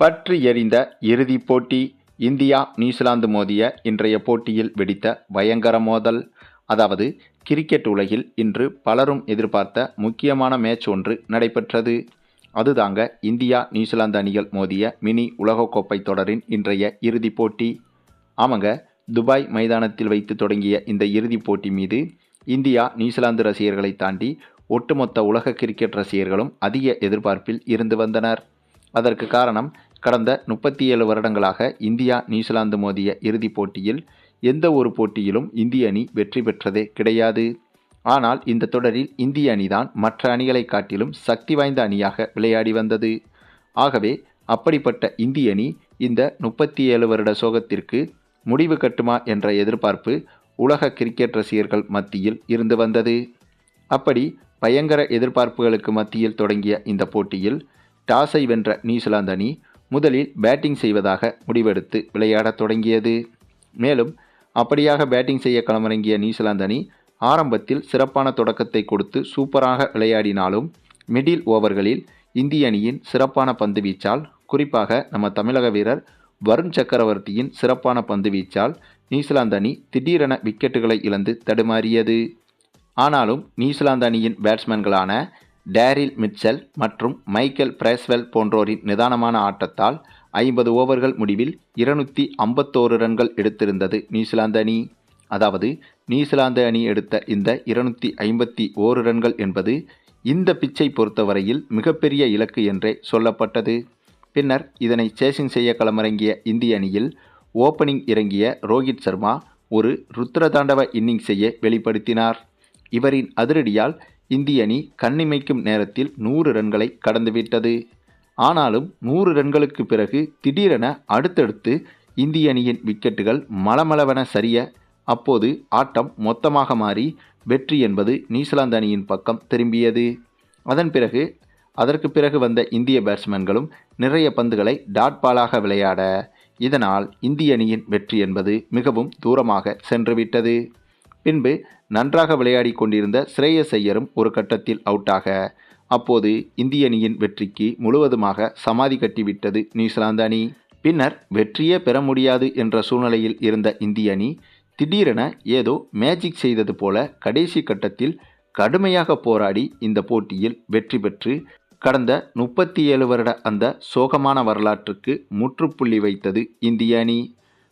பற்றி எறிந்த இறுதிப் போட்டி இந்தியா நியூசிலாந்து மோதிய இன்றைய போட்டியில் வெடித்த பயங்கர மோதல். அதாவது கிரிக்கெட் உலகில் இன்று பலரும் எதிர்பார்த்த முக்கியமான மேட்ச் ஒன்று நடைபெற்றது. அதுதாங்க இந்தியா நியூசிலாந்து அணிகள் மோதிய மினி உலகக்கோப்பை தொடரின் இன்றைய இறுதிப் போட்டி. ஆமாங்க துபாய் மைதானத்தில் வைத்து தொடங்கிய இந்த இறுதிப் போட்டி மீது இந்தியா நியூசிலாந்து ரசிகர்களை தாண்டி ஒட்டுமொத்த உலக கிரிக்கெட் ரசிகர்களும் அதிக எதிர்பார்ப்பில் இருந்து வந்தனர். அதற்கு காரணம் கடந்த முப்பத்தி ஏழு வருடங்களாக இந்தியா நியூசிலாந்து மோதிய இறுதிப் போட்டியில் எந்த ஒரு போட்டியிலும் இந்திய அணி வெற்றி பெற்றதே கிடையாது. ஆனால் இந்த தொடரில் இந்திய அணிதான் மற்ற அணிகளை காட்டிலும் சக்தி வாய்ந்த அணியாக விளையாடி வந்தது. ஆகவே அப்படிப்பட்ட இந்திய அணி இந்த முப்பத்தி ஏழு வருட சோகத்திற்கு முடிவு கட்டுமா என்ற எதிர்பார்ப்பு உலக கிரிக்கெட் ரசிகர்கள் மத்தியில் இருந்து வந்தது. அப்படி பயங்கர எதிர்பார்ப்புகளுக்கு மத்தியில் தொடங்கிய இந்த போட்டியில் டாஸை வென்ற நியூசிலாந்து அணி முதலில் பேட்டிங் செய்வதாக முடிவெடுத்து விளையாடத் தொடங்கியது. மேலும் அப்படியாக பேட்டிங் செய்ய களமிறங்கிய நியூசிலாந்து அணி ஆரம்பத்தில் சிறப்பான தொடக்கத்தை கொடுத்து சூப்பராக விளையாடினாலும் மிடில் ஓவர்களில் இந்திய அணியின் சிறப்பான பந்து வீச்சால் குறிப்பாக நம்ம தமிழக வீரர் வருண் சக்கரவர்த்தியின் சிறப்பான பந்து வீச்சால் நியூசிலாந்து அணி திடீரென விக்கெட்டுகளை இழந்து தடுமாறியது. ஆனாலும் நியூசிலாந்து அணியின் பேட்ஸ்மேன்களான டேரில் மிட்செல் மற்றும் மைக்கேல் பிரேஸ்வெல் போன்றோரின் நிதானமான ஆட்டத்தால் ஐம்பது ஓவர்கள் முடிவில் இருநூற்றி ஐம்பத்தோரு ரன்கள் எடுத்திருந்தது நியூசிலாந்து அணி. அதாவது நியூசிலாந்து அணி எடுத்த இந்த இருநூற்றி ஐம்பத்தி ஓரு ரன்கள் என்பது இந்த பிச்சை பொறுத்தவரையில் மிகப்பெரிய இலக்கு என்றே சொல்லப்பட்டது. பின்னர் இதனை சேசிங் செய்ய களமிறங்கிய இந்திய அணியில் ஓப்பனிங் இறங்கிய ரோஹித் சர்மா ஒரு ருத்ரதாண்டவ இன்னிங்ஸையே வெளிப்படுத்தினார். இவரின் அதிரடியால் இந்திய அணி கண்ணிமைக்கும் நேரத்தில் நூறு ரன்களை கடந்துவிட்டது. ஆனாலும் நூறு ரன்களுக்கு பிறகு திடீரென அடுத்தடுத்து இந்திய அணியின் விக்கெட்டுகள் மளமளவென சரிய அப்போது ஆட்டம் மொத்தமாக மாறி வெற்றி என்பது நியூசிலாந்து அணியின் பக்கம் திரும்பியது. அதன் பிறகு அதற்கு பிறகு வந்த இந்திய பேட்ஸ்மேன்களும் நிறைய பந்துகளை டாட் பாலாக விளையாட இதனால் இந்திய அணியின் வெற்றி என்பது மிகவும் தூரமாக சென்றுவிட்டது. பின்பு நன்றாக விளையாடி கொண்டிருந்த ஸ்ரேயஸ் ஐயரும் ஒரு கட்டத்தில் அவுட்டாக அப்போது இந்திய அணியின் வெற்றிக்கு முழுவதுமாக சமாதி கட்டிவிட்டது நியூசிலாந்து அணி. பின்னர் வெற்றியே பெற முடியாது என்ற சூழ்நிலையில் இருந்த இந்திய அணி திடீரென ஏதோ மேஜிக் செய்தது போல கடைசி கட்டத்தில் கடுமையாக போராடி இந்த போட்டியில் வெற்றி பெற்று கடந்த முப்பத்தி ஏழு வருட அந்த சோகமான வரலாற்றுக்கு முற்றுப்புள்ளி வைத்தது இந்திய அணி.